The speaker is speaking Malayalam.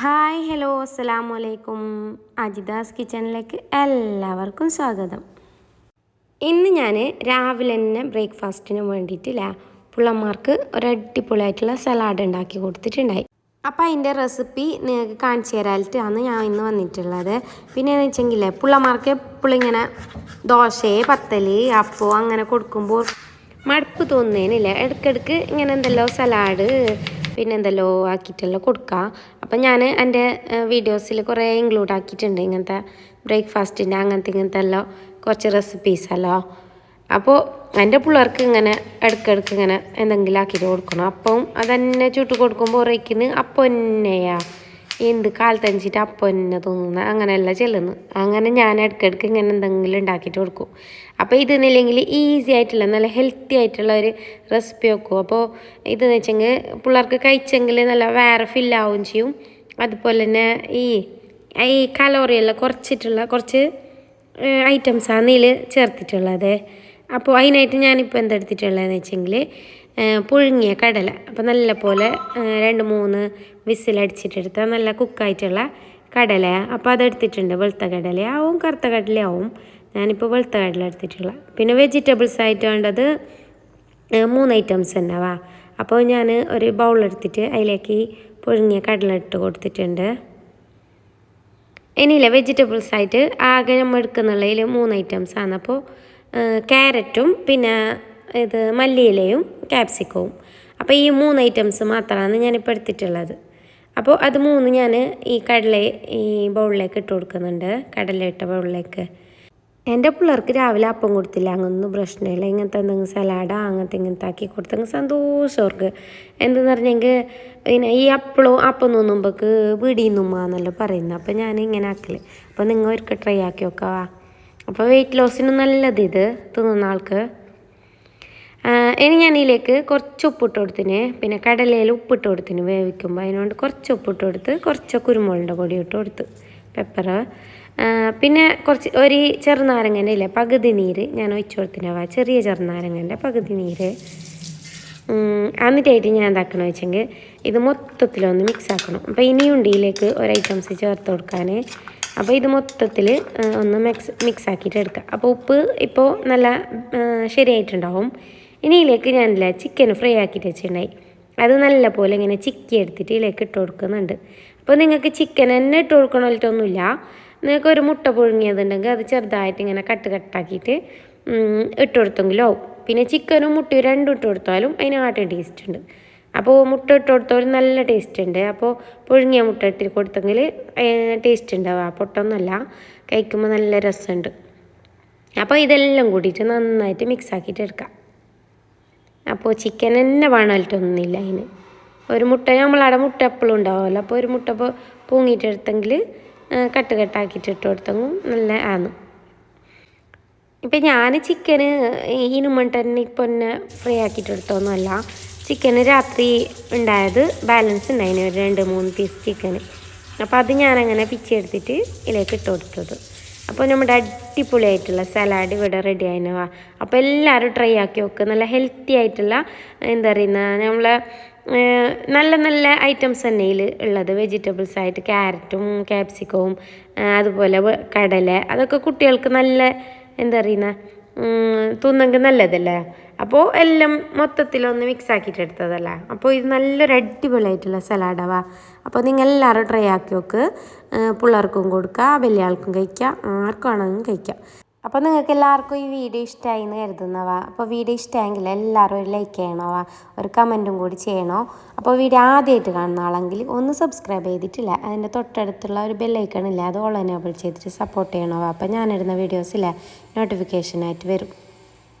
ഹായ് ഹലോ അസ്സലാമു അലൈക്കും അജിദാസ് കിച്ചണിലേക്ക് എല്ലാവർക്കും സ്വാഗതം. ഇന്ന് ഞാൻ രാവിലെ തന്നെ ബ്രേക്ക്ഫാസ്റ്റിന് വേണ്ടിയിട്ടില്ല. ഒരു അടിപൊളിയായിട്ടുള്ള സലാഡ് ഉണ്ടാക്കി കൊടുത്തിട്ടുണ്ടായി. അപ്പോൾ അതിന്റെ റെസിപ്പി നിങ്ങൾക്ക് കാണിച്ചു തരാനായിട്ടാണ് ഞാൻ ഇന്ന് വന്നിട്ടുള്ളത്. പിന്നെ എന്ന് വെച്ചെങ്കിൽ പിള്ളമാർക്ക് എപ്പോഴും ഇങ്ങനെ ദോശയെ പത്തൽ അപ്പോൾ അങ്ങനെ കൊടുക്കുമ്പോൾ മടുപ്പ് തോന്നുന്നതിനില്ല ഇടയ്ക്കിടയ്ക്ക് ഇങ്ങനെ എന്തെല്ലോ സലാഡ് പിന്നെ എന്തെല്ലോ ആക്കിയിട്ടെല്ലാം കൊടുക്കുക അപ്പം ഞാൻ എന്റെ വീഡിയോസിൽ കുറേ ഇൻക്ലൂഡ് ആക്കിയിട്ടുണ്ട്. ഇങ്ങനത്തെ ബ്രേക്ക്ഫാസ്റ്റിന്റെ അങ്ങനത്തെ ഇങ്ങനത്തെ എല്ലാം കുറച്ച് റെസിപ്പീസല്ലോ അപ്പോൾ എന്റെ പിള്ളേർക്ക് ഇങ്ങനെ ഇടയ്ക്കിടയ്ക്ക് ഇങ്ങനെ എന്തെങ്കിലും ആക്കിയിട്ട് കൊടുക്കണം. അപ്പം അതന്നെ ചുട്ട് കൊടുക്കുമ്പോൾ ഉറയ്ക്കുന്ന അപ്പം തന്നെയാ. എന്ത് കാലത്തഞ്ചിട്ട് അപ്പം തന്നെ തോന്നുന്ന. അങ്ങനെയല്ല ചെല്ലുന്നു. അങ്ങനെ ഞാൻ ഇടയ്ക്കിടയ്ക്ക് ഇങ്ങനെ എന്തെങ്കിലും ഉണ്ടാക്കിയിട്ട് കൊടുക്കും. അപ്പോൾ ഇതെന്നില്ലെങ്കിൽ ഈസി ആയിട്ടുള്ള നല്ല ഹെൽത്തി ആയിട്ടുള്ള ഒരു റെസിപ്പി വെക്കും. അപ്പോൾ ഇതെന്ന് വെച്ചെങ്കിൽ പിള്ളേർക്ക് കഴിച്ചെങ്കിൽ നല്ല വേറെ ഫില്ലാവുകയും ചെയ്യും. അതുപോലെ തന്നെ ഈ ഈ കലോറിയെല്ലാം കുറച്ചിട്ടുള്ള കുറച്ച് ഐറ്റംസാണ് ഇതിൽ ചേർത്തിട്ടുള്ളത്. അപ്പോൾ അതിനായിട്ട് ഞാനിപ്പോൾ എന്തെടുത്തിട്ടുള്ളതെന്ന് വെച്ചെങ്കിൽ പുഴുങ്ങിയ കടല. അപ്പോൾ നല്ല പോലെ രണ്ട് മൂന്ന് വിസിലടിച്ചിട്ടെടുത്ത നല്ല കുക്കായിട്ടുള്ള കടല അപ്പോൾ അതെടുത്തിട്ടുണ്ട് വെളുത്ത കടലയാവും കറുത്ത കടലയാവും. ഞാനിപ്പോൾ വെളുത്ത കടല എടുത്തിട്ടുള്ള. പിന്നെ വെജിറ്റബിൾസ് ആയിട്ട് വേണ്ടത് മൂന്ന് ഐറ്റംസ് തന്നെ വാ അപ്പോൾ ഞാൻ ഒരു ബൗൾ എടുത്തിട്ട് അതിലേക്ക് പുഴുങ്ങിയ കടല ഇട്ട് കൊടുത്തിട്ടുണ്ട്. ഇനിയില്ല വെജിറ്റബിൾസ് ആയിട്ട് ആകെ നമ്മൾ എടുക്കുന്നുള്ളതിൽ മൂന്ന് ഐറ്റംസ് ആണ്. അപ്പോൾ ക്യാരറ്റും പിന്നെ ഇത് മല്ലിയിലയും ക്യാപ്സിക്കവും അപ്പോൾ ഈ മൂന്ന് ഐറ്റംസ് മാത്രമാണ് ഞാനിപ്പോൾ എടുത്തിട്ടുള്ളത്. അപ്പോൾ അത് മൂന്ന് ഞാൻ ഈ കടല ഈ ബൗളിലേക്ക് ഇട്ട് കൊടുക്കുന്നുണ്ട്. കടല ഇട്ട ബൗളിലേക്ക് എന്റെ പിള്ളേർക്ക് രാവിലെ അപ്പം കൊടുത്തില്ല. അങ്ങനൊന്നും പ്രശ്നമില്ല. ഇങ്ങനത്തെ എന്തെങ്കിലും സലാഡ അങ്ങനത്തെ ഇങ്ങനത്തെ ആക്കി കൊടുത്തെങ്കിൽ സന്തോഷം അവർക്ക്. എന്തെന്ന് പറഞ്ഞെങ്കിൽ പിന്നെ ഈ അപ്പളും അപ്പം തോന്നുമ്പോൾക്ക് എന്നല്ലോ പറയുന്നത്. അപ്പം ഞാൻ ഇങ്ങനെ ആക്കൽ. അപ്പോൾ നിങ്ങൾ ഒരിക്കൽ ട്രൈ ആക്കി നോക്കാം. അപ്പോൾ വെയിറ്റ് ലോസിന് നല്ലത് ഇത്. തിന്നുന്ന ആൾക്ക് ഇനി ഞാൻ ഇതിലേക്ക് കുറച്ച് ഉപ്പിട്ട് കൊടുത്തിന്. പിന്നെ കടലയിൽ ഉപ്പിട്ട് കൊടുത്തിന് വേവിക്കുമ്പോൾ അതിനോണ്ട് കുറച്ച് ഉപ്പിട്ട് കൊടുത്ത് കുറച്ച് കുരുമുളകിന്റെ പൊടി ഇട്ട് കൊടുത്ത്. പെപ്പർ പിന്നെ കുറച്ച് ഒരു ചെറുനാരങ്ങന്റെ ഇല്ലേ പകുതി നീര് ഞാൻ ഒഴിച്ചു കൊടുത്തിനാവാ ചെറിയ ചെറുനാരങ്ങന്റെ പകുതി നീര്. എന്നിട്ടായിട്ട് ഞാൻ എന്താക്കണം വെച്ചെങ്കിൽ ഇത് മൊത്തത്തിലൊന്ന് മിക്സ് ആക്കണം. അപ്പോൾ ഇനിയുണ്ട് ഇതിലേക്ക് ഒരു ഐറ്റംസ് ചേർത്ത് കൊടുക്കാൻ അപ്പോൾ ഇത് മൊത്തത്തിൽ ഒന്ന് മിക്സ് മിക്സ് ആക്കിയിട്ട് എടുക്കുക അപ്പോൾ ഉപ്പ് ഇപ്പോൾ നല്ല ശരിയായിട്ടുണ്ടാവും. ഇനിയിലേക്ക് ഞാനില്ല ചിക്കൻ ഫ്രൈ ആക്കിയിട്ട് വെച്ചിട്ടുണ്ടായി. അത് നല്ല പോലെ ഇങ്ങനെ ചിക്കി എടുത്തിട്ട് ഇതിലേക്ക് ഇട്ട് കൊടുക്കുന്നുണ്ട്. അപ്പോൾ നിങ്ങൾക്ക് ചിക്കൻ തന്നെ ഇട്ട് കൊടുക്കണമൊന്നുമില്ല നിങ്ങൾക്ക് ഒരു മുട്ട പുഴുങ്ങിയതുണ്ടെങ്കിൽ അത് ചെറുതായിട്ട് ഇങ്ങനെ കട്ട് കട്ടാക്കിയിട്ട് ഇട്ട് കൊടുത്തെങ്കിലും പിന്നെ ചിക്കനും മുട്ടയും രണ്ടും ഇട്ട് കൊടുത്താലും അതിനാട്ടും ടേസ്റ്റ് ഉണ്ട്. അപ്പോൾ മുട്ട ഇട്ട് കൊടുത്താലും നല്ല ടേസ്റ്റ് ഉണ്ട്. അപ്പോൾ പുഴുങ്ങിയ മുട്ട ഇട്ട് കൊടുത്തെങ്കിൽ ടേസ്റ്റ് ഉണ്ടാവുക. പൊട്ടൊന്നുമല്ല. കഴിക്കുമ്പോൾ നല്ല രസമുണ്ട്. അപ്പോൾ ഇതെല്ലാം കൂടിയിട്ട് നന്നായിട്ട് മിക്സ് ആക്കിയിട്ട് എടുക്കാം. അപ്പോൾ ചിക്കൻ തന്നെ വേണമായിട്ടൊന്നുമില്ല അതിന്. ഒരു മുട്ട നമ്മളവിടെ മുട്ട എപ്പോഴും ഉണ്ടാവുമല്ലോ. അപ്പോൾ ഒരു മുട്ട ഇപ്പോൾ പൂങ്ങിയിട്ടെടുത്തെങ്കിൽ കട്ട് കട്ടാക്കിയിട്ട് ഇട്ട് കൊടുത്തെങ്കിൽ നല്ല ആണ്. ഇപ്പം ഞാൻ ചിക്കന് ഇനുമൺ തന്നെ ഇപ്പോൾ തന്നെ ഫ്രൈ ആക്കിയിട്ട് എടുത്തൊന്നുമല്ല. ചിക്കന് രാത്രി ഉണ്ടായത് ബാലൻസ് ഉണ്ടായിന്. ഒരു രണ്ട് മൂന്ന് പീസ് ചിക്കന് അപ്പോൾ അത് ഞാനങ്ങനെ പിച്ചെടുത്തിട്ട് ഇതിലേക്ക് ഇട്ട് കൊടുത്തത്. അപ്പോൾ നമ്മുടെ അടിപൊളിയായിട്ടുള്ള സലാഡ് ഇവിടെ റെഡി ആയിനവാ അപ്പോൾ എല്ലാവരും ട്രൈ ആക്കി നോക്കുക നല്ല ഹെൽത്തി ആയിട്ടുള്ള എന്താ പറയുന്ന നമ്മളെ നല്ല നല്ല ഐറ്റംസ് തന്നെ ഉള്ളത്. വെജിറ്റബിൾസ് ആയിട്ട് ക്യാരറ്റും ക്യാപ്സിക്കവും അതുപോലെ കടല അതൊക്കെ കുട്ടികൾക്ക് നല്ല എന്താ പറയുന്ന തിന്നെങ്കിൽ നല്ലതല്ലേ? അപ്പോൾ എല്ലാം മൊത്തത്തിലൊന്ന് മിക്സ് ആക്കിയിട്ട് എടുത്തതല്ലേ? അപ്പോൾ ഇത് നല്ലൊരു അടിപൊളിയായിട്ടുള്ള സലാഡാവാ അപ്പോൾ നിങ്ങൾ എല്ലാവരും ട്രൈ ആക്കി നോക്ക്. പിള്ളേർക്കും കൊടുക്കുക വലിയ ആൾക്കും കഴിക്കുക ആർക്കാണെങ്കിലും കഴിക്കാം. അപ്പോൾ നിങ്ങൾക്ക് എല്ലാവർക്കും ഈ വീഡിയോ ഇഷ്ടമായി എന്ന് കരുതുന്നവ. അപ്പോൾ വീഡിയോ ഇഷ്ടമായെങ്കിൽ എല്ലാവരും ഒരു ലൈക്ക് ചെയ്യണവ. ഒരു കമന്റും കൂടി ചെയ്യണോ. അപ്പോൾ വീഡിയോ ആദ്യമായിട്ട് കാണുന്ന ആളെങ്കിൽ ഒന്ന് സബ്സ്ക്രൈബ് ചെയ്തിട്ടില്ല. അതിന്റെ തൊട്ടടുത്തുള്ള ഒരു ബെല്ലൈക്കണില്ല അത് ഓൾ എനേബിൾ ചെയ്തിട്ട് സപ്പോർട്ട് ചെയ്യണവ. അപ്പോൾ ഞാനിടുന്ന വീഡിയോസിലെ നോട്ടിഫിക്കേഷനായിട്ട് വരും.